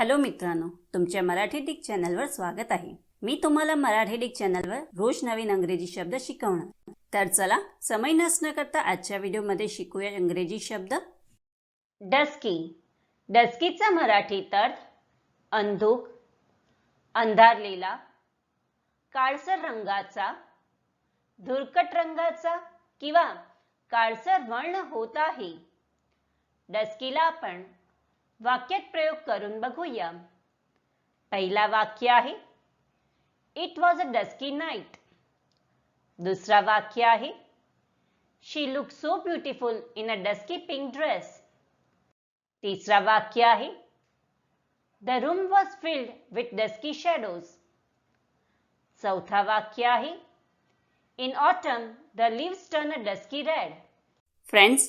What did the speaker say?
Hello मित्रांनो तुमच्या Marathi Dick चॅनलवर स्वागत आहे. मी तुम्हाला मराठी डिक चॅनलवर रोज नवीन अंग्रेजी शब्द शिकवणार. तर चला समय नसणं करता आजच्या व्हिडिओमध्ये शिकूया इंग्रजी शब्द. डस्की. डस्कीचा मराठीत अर्थ अंधुक अंधारलेला काळसर रंगाचा धुरकट रंगाचा किंवा काळसर वर्ण होत आहे. डस्कीला आपण वाक्यात प्रयोग करून बघूया. पहिला वाक्य आहे it was a dusky night दुसरा वाक्य आहे she look so beautiful in a dusky pink dress तिसरा वाक्य आहे the room was filled with dusky shadows चौथा वाक्य आहे in autumn the leaves turn a dusky red friends